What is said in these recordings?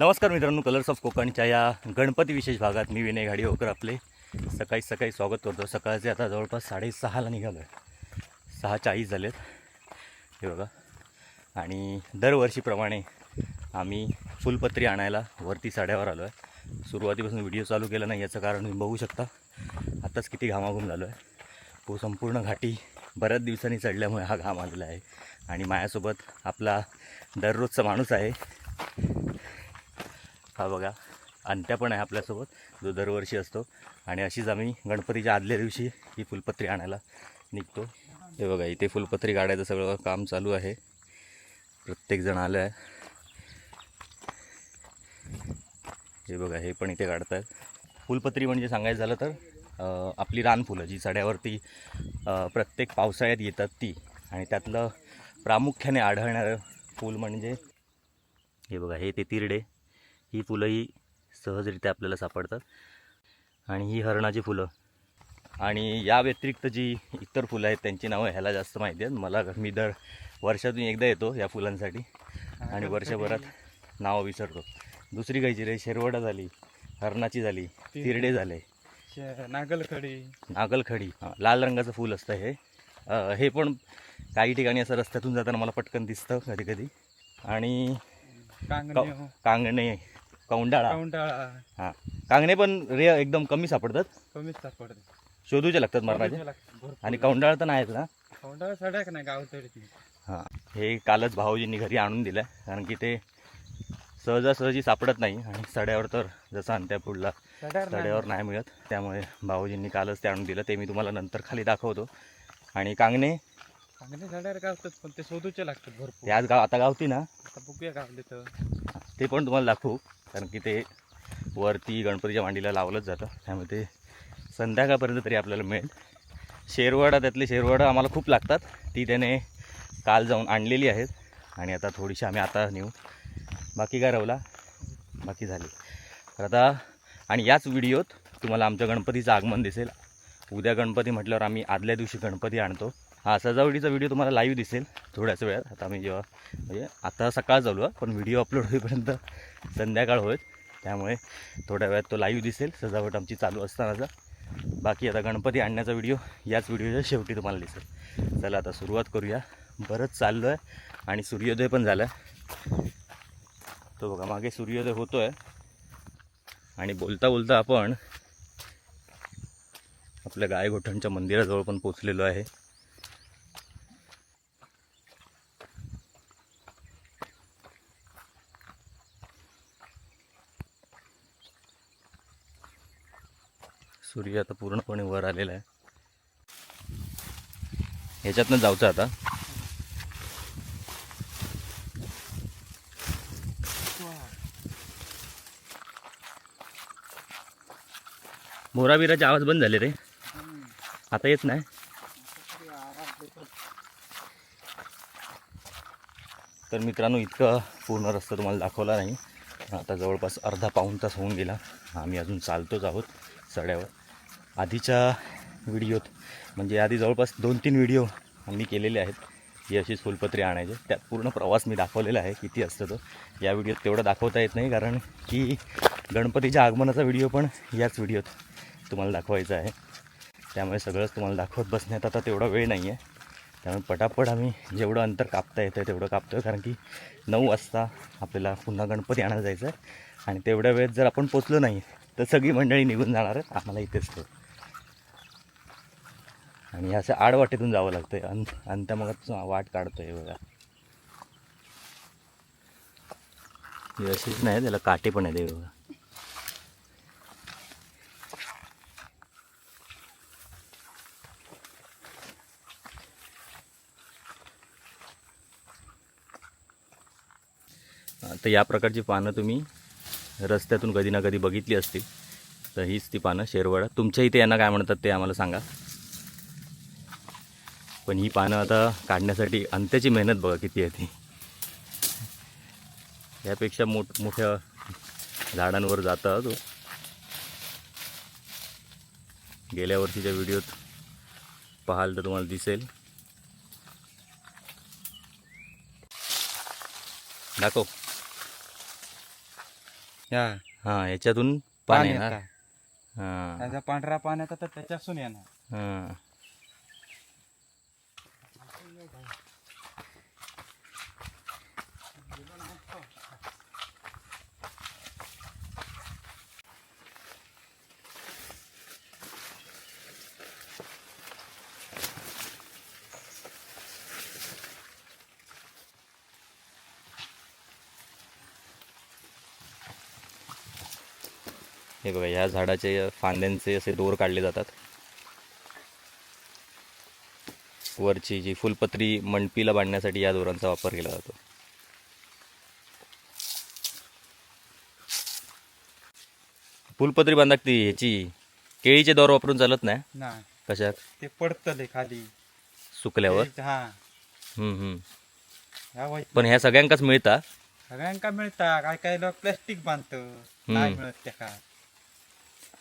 नमस्कार मित्रांनो colours of कोकणच्या या गणपती विशेष भागात मी विनय घाडीवकर आपले. सकाळी सकाळी स्वागत करतो. सकाळचे आता जवळपास साडेसहाला निघालो आहे सहा चाळीस झालेत. हे बघा. आणि दरवर्षीप्रमाणे आम्ही फुलपत्री आणायला वरती साड्यावर आलो आहे सुरुवातीपासून व्हिडिओ चालू केला नाही याचं कारण तुम्ही बघू शकता. आत्ताच किती घामाघूम झालो आहे तो संपूर्ण घाटी बऱ्याच दिवसांनी चढल्यामुळे हा घाम आलेला आहे. आणि माझ्यासोबत आपला दररोजचा माणूस आहे. हा बघा अंत्या पण आहे आपल्यासोबत जो दरवर्षी असतो. आणि अशीच आम्ही गणपतीच्या आदल्या दिवशी ही फुलपत्री आणायला निघतो. हे बघा इथे फुलपत्री काढायचं सगळं काम चालू आहे. प्रत्येकजण आलं आहे हे बघा हे पण इथे काढत आहेत फुलपत्री म्हणजे सांगायचं झालं तर आपली रानफुलं जी सड्यावरती प्रत्येक पावसाळ्यात येतात ती. आणि त्यातलं प्रामुख्याने आढळणारं फूल म्हणजे हे बघा हे ते तिरडे. ही फुलंही सहजरित्या आपल्याला सापडतात. आणि ही हरणाची फुलं. आणि या व्यतिरिक्त जी इतर फुलं आहेत त्यांची नावं ह्याला जास्त माहिती आहेत. मला मी दर वर्षातून एकदा येतो या फुलांसाठी. आणि वर्षभरात नावं विसरतो. दुसरी काहीची रे शेरवडा झाली हरणाची झाली तिरडे झाले. नागलखडी. नागलखडी. हां, लाल रंगाचं फूल असतं हे. हे पण काही ठिकाणी असं रस्त्यातून जाताना मला पटकन दिसतं कधी कधी. आणि कांगणे कांगणे कौंडाळा. काउंटाळा हां. कांगणे पण रे एकदम कमी सापडतात. कमीच सापडते शोधूचे लागतात मरणाचे आणि कौंडाळा तर नाहीच ना? कौंटाळा सड्या का नाही गाव तरी हां. हे कालच भाऊजींनी घरी आणून दिलं. कारण की ते सहजासहजी सापडत नाही. आणि सड्यावर तर जसं अंत्या पुढला सड्यावर नाही मिळत. त्यामुळे भाऊजींनी कालच ते आणून दिलं. ते मी तुम्हाला नंतर खाली दाखवतो. आणि कांगणे? कांगणे सड्यावर गावतात पण ते शोधूचे लागतात भरपूर. ते आज गाव आता गावती ना? आता बघूया गावले तर. ते पण तुम्हाला दाखवू. कारण की ते वरती गणपतीच्या मांडीला लावलंच जातं. त्यामुळे ते संध्याकाळपर्यंत तरी आपल्याला मिळेल. शेरवाडा त्यातले शेरवडा आम्हाला खूप लागतात. ती त्याने काल जाऊन आणलेली आहेत. आणि आता थोडीशी आम्ही आता नेऊ. बाकी काय रवला बाकी झाली. तर आता आणि याच व्हिडिओत तुम्हाला आमच्या गणपतीचं आगमन दिसेल. उद्या गणपती म्हटल्यावर आम्ही आदल्या दिवशी गणपती आणतो. हा सजावटीचा व्हिडिओ तुम्हाला लाईव्ह दिसेल थोड्याच वेळात. आता आम्ही जेव्हा म्हणजे आता सकाळ चालू आहे पण व्हिडिओ अपलोड होईपर्यंत संध्याकाळ होईल. त्यामुळे थोड्या वेळात तो लाईव्ह दिसेल सजावट आमची चालू असतानाचा. बाकी आता गणपती आणण्याचा व्हिडिओ याच व्हिडिओच्या शेवटी तुम्हाला दिसेल. चला आता सुरुवात करूया. बरंच चाललो आहे आणि सूर्योदय पण झाला आहे तो बघा मागे सूर्योदय होतो आहे आणि बोलता बोलता आपण आपल्या गायगोठणच्या मंदिराजवळ पण पोचलेलो आहे. सूर्य आता पूर्णपणे वर आलेला आहे. ह्याच्यातनं जाऊचं आता. मोराबिराचे आवाज बंद झाले रे. आता येत नाही. तर मित्रांनो इतका पूर्ण रस्ता तुम्हाला दाखवला नाही. आता जवळपास अर्धा पाऊण तास होऊन गेला. आम्ही अजून चालतोच आहोत सड्यावर. आधीच्या व्हिडिओत म्हणजे आधी जवळपास दोन तीन व्हिडिओ आम्ही केलेले आहेत ही अशीच फुलपत्री आणायचे. त्यात पूर्ण प्रवास मी दाखवलेला आहे किती असतं तो. या व्हिडिओत तेवढं दाखवता येत नाही कारण की गणपतीच्या आगमनाचा व्हिडिओ पण याच व्हिडिओत तुम्हाला दाखवायचा आहे. त्यामुळे सगळंच तुम्हाला दाखवत बसण्यात आता तेवढा वेळ नाही आहे त्यामुळे पटापट आम्ही जेवढं अंतर कापता येतं तेवढं कापतो आहे कारण की नऊ वाजता आपल्याला पुन्हा गणपती आणायला जायचं आहे आणि तेवढ्या वेळेत जर आपण पोचलो नाही तर सगळी मंडळी निघून जाणार आहेत. आम्हाला इथेच तो आणि असं आडवाटेतून जावं लागतं आहे अन अंत्या मग वाट काढतो आहे बघा. अशीच नाही त्याला काटे पण आहेत बघा. तर या प्रकारची पानं तुम्ही रस्त्यातून कधी ना कधी बघितली असतील तर हीच ती पानं शेरवडा. तुमच्या इथे यांना काय म्हणतात ते आम्हाला सांगा. पण ही पानं आता काढण्यासाठी अंत्याची मेहनत बघा किती आहे ती. यापेक्षा मोठ मोठ्या झाडांवर जाता तो. गेल्या वर्षीच्या व्हिडिओत पाहाल तर तुम्हाला दिसेल. दाखव. या. हां याच्यातून पान पाणी. हां. पांढरा पान येतं तर त्याच्यासून येणार. हां. हे बघा ह्या झाडाचे फांद्यांचे असे दोर काढले जातात. वरची जी फुलपत्री मंडपीला बांधण्यासाठी या दोरांचा वापर केला जातो. फुलपत्री बांधा ती ह्याची केळीचे दोर वापरून चालत नाही? कशात? ते पडतले खाली. सुकल्यावर? हा. पण ह्या सगळ्यांकाच मिळता? सगळ्यांका मिळता. काय काय लोक प्लॅस्टिक बांधत. नाही मिळत त्या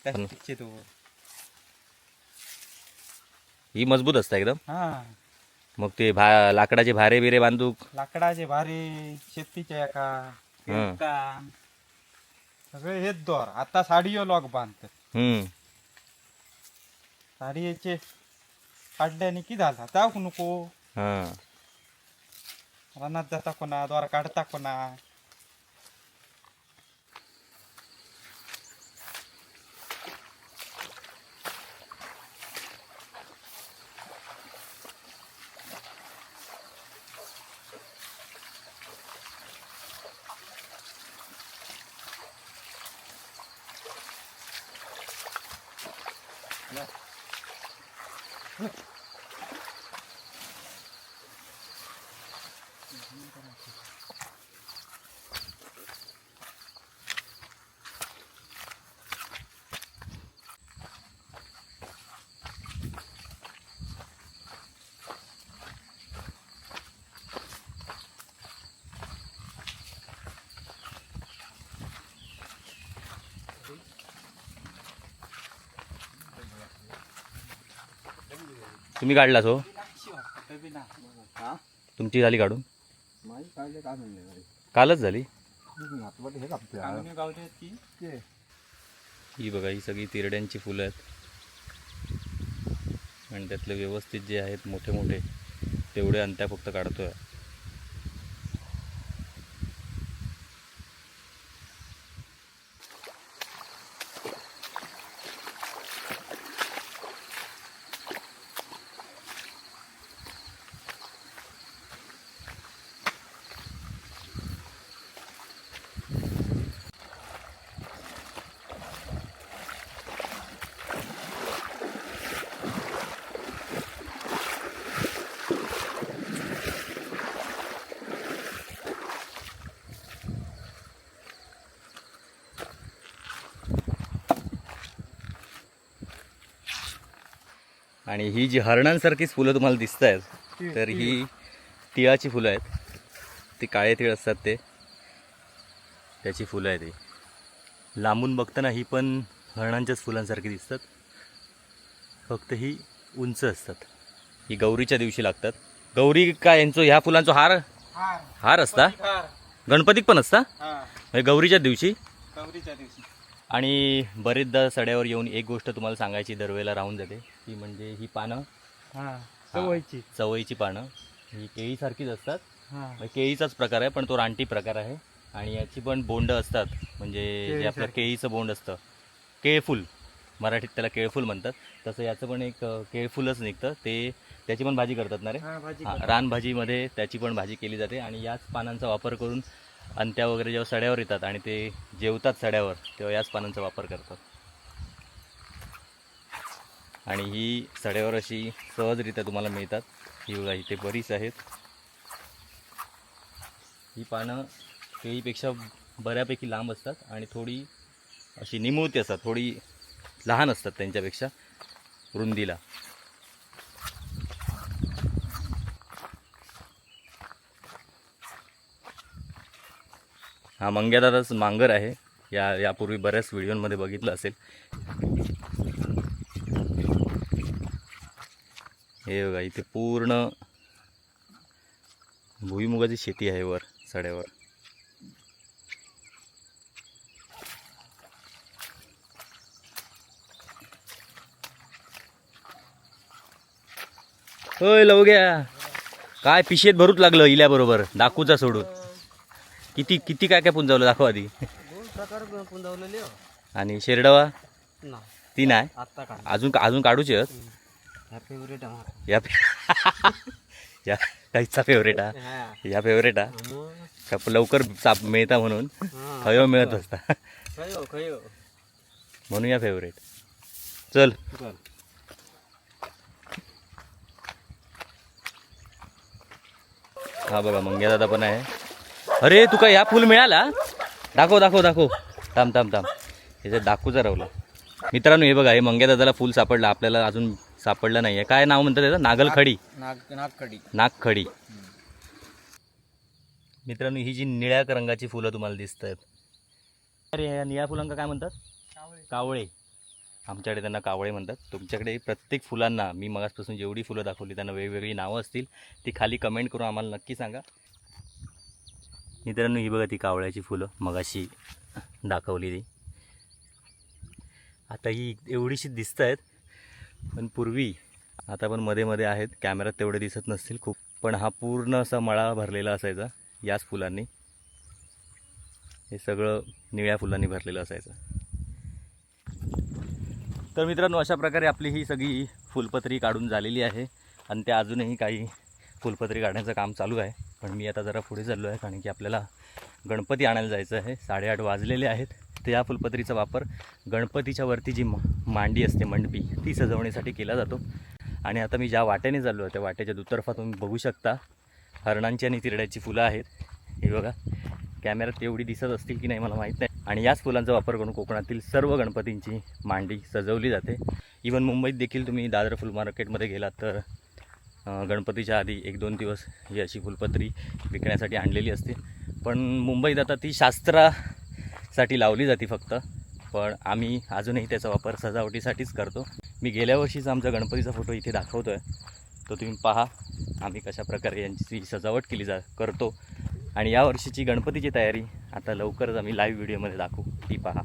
प्लॅस्टिकचे दोर ही मजबूत असतं एकदम? हा. मग ते भा लाकडाचे भारे बिरे बांधूक लाकडाचे भारे शेतीच्या एका हं. सगळे हेच दोर. आता साडीयो लोक बांधतात. हम्म. साडीचे काढल्याने की झाला? जाऊ नको. हां. रानात जाता कोणा द्वार काढता कोणा. तुम्ही काढलाच हो. तुमची झाली काढून. कालच झाली. ही बघा ही सगळी तिरड्यांची फुलं आहेत. आणि त्यातले व्यवस्थित जे आहेत मोठे मोठे तेवढे अंत्या फक्त काढतोय. आणि ही जी हरणांसारखीच फुलं तुम्हाला दिसत आहेत तर ही तिळाची फुलं आहेत. ती काळे तिळ असतात ते. त्याची फुलं आहेत ही. लांबून बघताना ही पण हरणांच्याच फुलांसारखी दिसतात. फक्त ही उंच असतात. ही गौरीच्या दिवशी लागतात. गौरी काय यांचं ह्या फुलांचा हार? हार. असता? हार. गणपतीत पण असता? हा. म्हणजे गौरीच्या दिवशी? गौरीच्या दिवशी. आणि बरेचदा सड्यावर येऊन एक गोष्ट तुम्हाला सांगायची दरवेळेला राहून जाते. ती म्हणजे ही पानं. हा सवयची चवळीची. पानं. ही केळीसारखीच असतात. हा. म्हणजे केळीचाच प्रकार आहे पण तो रानटी प्रकार आहे. आणि याची पण बोंड असतात. म्हणजे जे आपलं केळीसारखी. केळीचं बोंड असतं. केळफूल. मराठीत त्याला केळफूल म्हणतात. तसं याचं पण एक अं, केळफूलच निघतं. ते त्याची पण भाजी करतात ना रे? हा भाजी हा, रानभाजीमध्ये त्याची पण भाजी केली जाते. आणि याच पानांचा वापर करून अंत्या वगैरे जेव्हा सड्यावर येतात आणि ते जेवतात सड्यावर तेव्हा याच पानांचा वापर करतात. आणि ही सड्यावर अशी सहजरित्या तुम्हाला मिळतात. ही बघा इथे बरीच आहेत. ही पानं केळीपेक्षा बऱ्यापैकी लांब असतात आणि थोडी अशी निमुळती असतात थोडी लहान असतात त्यांच्यापेक्षा रुंदीला. हा मंग्यादादाच मांगर आहे. या यापूर्वी बऱ्याच व्हिडिओंमध्ये बघितलं असेल. हे बघा इथे पूर्ण भुईमुगाची शेती आहे वर सड्यावर. होय लवग्या. काय पिशेत भरूच लागलं इल्याबरोबर दाखवूचा सोडून. किती किती काय काय पुंजावलं दाखव आधी. दोन प्रकार पुंजावलेले आणि शेरडवा? ना ती नाही आत्ता काढ. अजून अजून काढूचे आहेत? ह्या फेवरेट आहे या या काहीचा फेवरेट हा. या फेवरेट हा का लवकर साप मिळता म्हणून खयो मिळत असता. खयो खयो. म्हणून या फेवरेट चल. चल. हा बघा मंग्या दादा पण आहे. अरे तुका या फुल मिळाला? दाखव दाखव दाखव. थांब थांब थांब. याच्यात दाखवचा रावला. मित्रांनो हे बघा हे मंग्या दादाला फुल सापडलं. आपल्याला अजून सापडलं नाही आहे काय नाव म्हणतात त्याचं? नागलखडी. नाग नागकडी नागखडी. मित्रांनो ही जी निळ्या रंगाची फुलं तुम्हाला दिसत आहेत अरे या निळ्या फुलांका काय म्हणतात? कावळे. आमच्याकडे त्यांना कावळे म्हणतात. तुमच्याकडे प्रत्येक फुलांना मी मगासपासून जेवढी फुलं दाखवली त्यांना वेगवेगळी नावं असतील ती खाली कमेंट करून आम्हाला नक्की सांगा. मित्रांनो ही बघा ती कावळ्याची फुलं. मगाशी दाखवली ती आता ही एवढीशी दिसत आहेत पण पूर्वी आता पण मध्ये मध्ये आहेत. कॅमेरात तेवढे दिसत नसतील खूप पण हा पूर्ण असा मळा भरलेला असायचा याच फुलांनी. हे सगळं निळ्या फुलांनी भरलेलं असायचं. तर मित्रांनो अशा प्रकारे आपली ही सगळी फुलपत्री काढून झालेली आहे. आणि त्या अजूनही काही फुलपत्री काढण्याचं काम चालू आहे. पण मी आता जरा पुढे चाललो आहे कारण की आपल्याला गणपती आणायला जायचं आहे. साडेआठ वाजलेले आहेत. तर या फुलपत्रीचा वापर गणपतीच्या वरती जी मा- मांडी असते मंडपी ती सजवण्यासाठी केला जातो. आणि आता मी ज्या वाटेने चाललो आहे त्या वाटेच्या दुतर्फा तुम्ही बघू शकता. हरणांची आणि तिरड्याची फुलं आहेत. हे बघा कॅमेऱ्यात एवढी दिसत असतील की नाही मला माहीत नाही. आणि याच फुलांचा वापर करून कोकणातील सर्व गणपतींची मांडी सजवली जाते. इवन मुंबईत देखील तुम्ही दादर फुल मार्केटमध्ये गेलात तर गणपतीच्या आधी एक दोन दिवस ही अशी फुलपत्री विकण्यासाठी आणलेली असते. पण मुंबईत आता ती शास्त्रासाठी लावली जाते फक्त. पण आम्ही अजूनही त्याचा वापर सजावटीसाठीच करतो. मी गेल्या वर्षीच आमचा गणपतीचा फोटो इथे दाखवतो आहे तो तुम्ही पहा. आम्ही कशा प्रकारे यांची सजावट केली जा करतो. आणि या वर्षीची गणपतीची तयारी आता लवकरच आम्ही लाईव्ह व्हिडिओमध्ये दाखवू. ती पहा.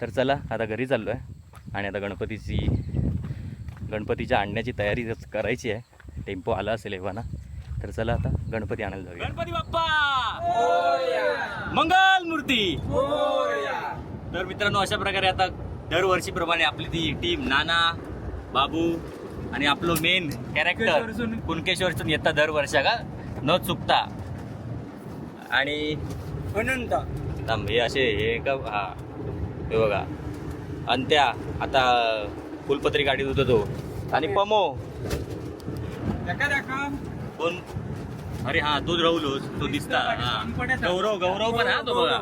तर चला आता घरी चाललो आहे आणि आता गणपतीची गणपतीच्या आणण्याची तयारी करायची आहे टेम्पो आला असेल एव्हाना तर चला आता गणपती आणायला जाऊया. गणपती बाप्पा! मंगल मूर्ती! तर मित्रांनो अशा प्रकारे आता दरवर्षीप्रमाणे आपली ती टीम नाना बाबू आणि आपलं मेन कॅरेक्टर कुणकेश्वरतून येतात दरवर्षा का? न चुकता. आणि अनंत. हे असे हे का हा. हे बघा. अंत्या आता फुलपत्री गाडीत होतो तो आणि पमो. कोण? अरे हा तोच राहुलोच तो दिसता. हा. गौरव गौरव पण हा तो बघा.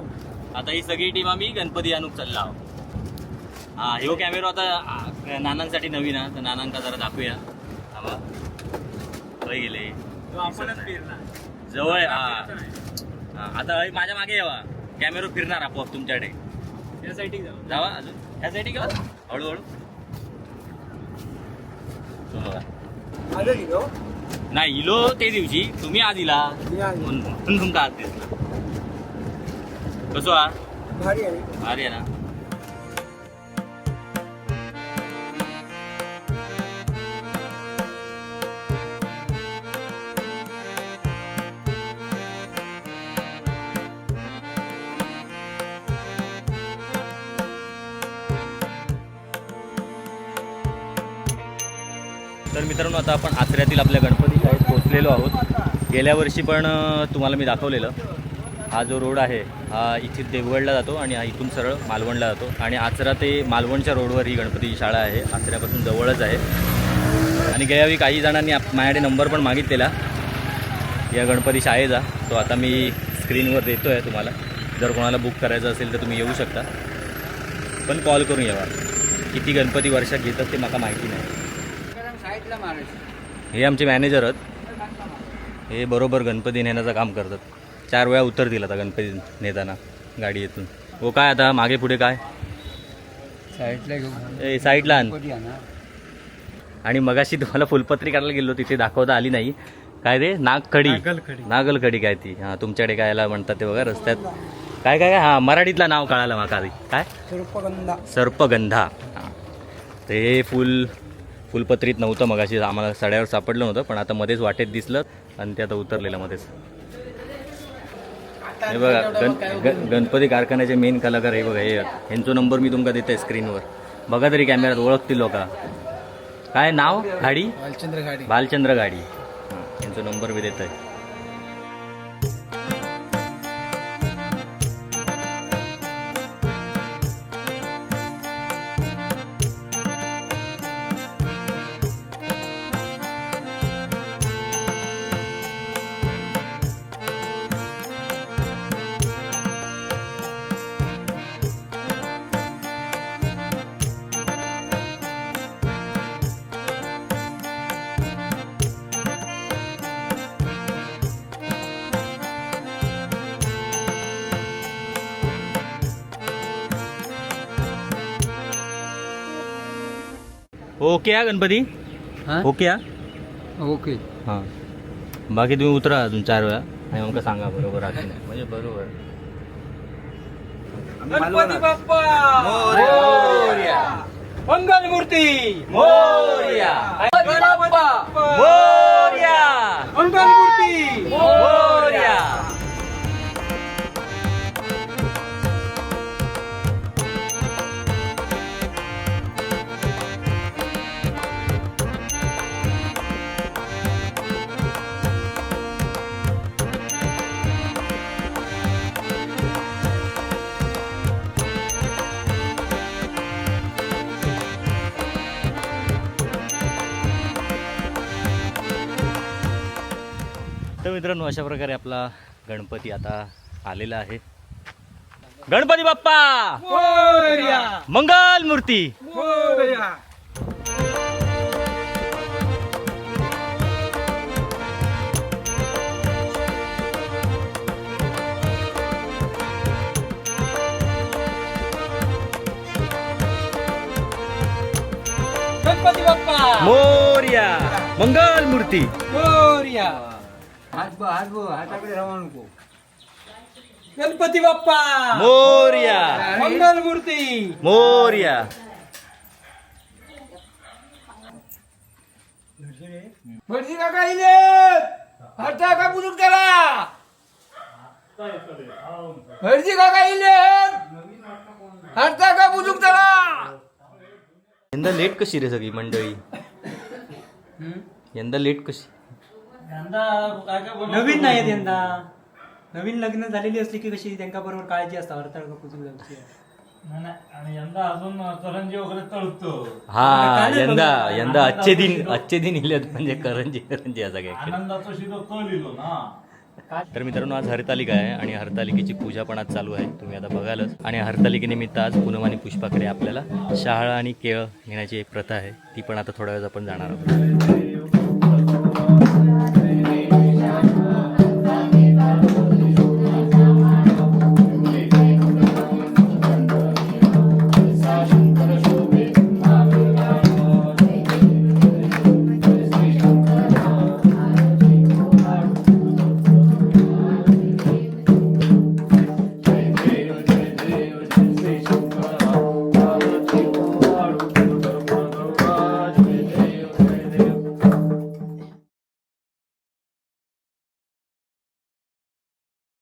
आता ही सगळी टीम आम्ही गणपती आणूक चालला आहोत. हा ह्यो कॅमेरा आता आ, नानांसाठी नवीन हा तर नानांका जरा दाखवूया. खय गेले. आपणच फिरणार. जवळ आहे, हा हा, आता हे माझ्या मागे यावा. कॅमेरा फिरणार आपोआप तुमच्याकडे. या साईडला जाऊ. जावा अजून. ह्या साईडी हळूहळू तो बघा. आलं की गं? नाही इलो ते दिवशी. तुम्ही आज इला. म्हणून तुमका आज दिसला. कसो भारी आहे. भारी आहे ना? आता आपण आचऱ्यातील आपल्या गणपती शाळेत पोहोचलेलो आहोत. गेल्या वर्षी पण तुम्हाला मी दाखवलेलं. हा जो रोड आहे हा इथे देवगडला जातो आणि हा इथून सरळ मालवणला जातो. आणि आचरा ते मालवणच्या रोडवर ही गणपती शाळा आहे. आचऱ्यापासून जवळच आहे. आणि गेल्यावेळी काही जणांनी आप माझ्याकडे नंबर पण मागितलेला. या गणपती शाळेचा. तो आता मी स्क्रीनवर देतो आहे तुम्हाला. जर कोणाला बुक करायचं असेल तर तुम्ही येऊ शकता. पण कॉल करून यावा किती गणपती वर्षात घेतात ते मला माहिती नाही. हे आमचे मॅनेजर आहेत. हे बरोबर गणपती नेण्याचं काम करतात. चार वेळा उत्तर दिला आता गणपती नेताना गाडी येतून. हो काय आता? मागे पुढे काय? साईडला साईडला आण. आणा मगाशी तुम्हाला फुलपत्री काढायला गेलो तिथे दाखवता आली नाही. काय रे नागखडी. नागलखडी. काय ती? हां तुमच्याकडे काय याला म्हणतात ते बघा रस्त्यात. काय काय काय? हां मराठीतला नाव कळालं माका आधी. काय? सर्पगंधा. सर्पगंधा. हां. ते फुल फुलपत्रीत नव्हतं मग अशी आम्हाला सड्यावर सापडलं नव्हतं पण आता मध्येच वाटेत दिसलं आणि ते आता उतरलेलं मध्येच. हे बघा गण ग- गणपती कारखान्याचे मेन कलाकार हे बघा हे यांचा नंबर मी तुमका देते स्क्रीनवर बघा तरी कॅमेऱ्यात ओळखतील लोक. काय नाव? गाडी? भालचंद्र गाडी. बालचंद्र गाडी. यांचा नंबर मी देत आहे ओके हा गणपती? ओके हा? ओके. हां. बाकी तुम्ही उतरा अजून चार वेळा. आणि मग सांगा बरोबर आहे की नाही. म्हणजे बरोबर. गणपती बाप्पा! मोरया! मंगल मूर्ती मोरया! बाप्पा! मोरया! मित्रांनो अशा प्रकारे आपला गणपती आता आलेला आहे. गणपती बाप्पा! मोरया! मंगल मूर्ती! मोरया! गणपती बाप्पा! मोरया! मंगल मूर्ती! मोरया! हाताकडे राहू नको. गणपती बाप्पा! मोरया. मंगल मूर्ती मोरया. भटजी काका इले! हरता का बुजुर्ग करा भटजी काका इले! हरता का बुजुर्ग करा यंदा लेट कशी रे सगळी मंडळी? यंदा लेट कशी? नवीन नाही यंदा नवीन लग्न झालेली असली की कशी त्यांच्या बरोबर काळजी असता हरताळ का पुजून जायची. आणि यंदा अजून करंजी वगैरे तळतो. हा यंदा यंदा आजचे दिन आजचे दिन इलेत म्हणजे करंजी करंजी या सगळ्या आनंदाचं शिरो तो लिहिलो ना. तर मित्रांनो आज हरतालिका आहे आणि हरतालिकेची पूजा पण आज चालू आहे. तुम्ही आता बघालच. आणि हरतालिकेनिमित्त आज पूनम आणि पुष्पाकडे आपल्याला शहाळा आणि केळ घेण्याची एक प्रथा आहे. ती पण आता थोड्या वेळात आपण जाणार आहोत.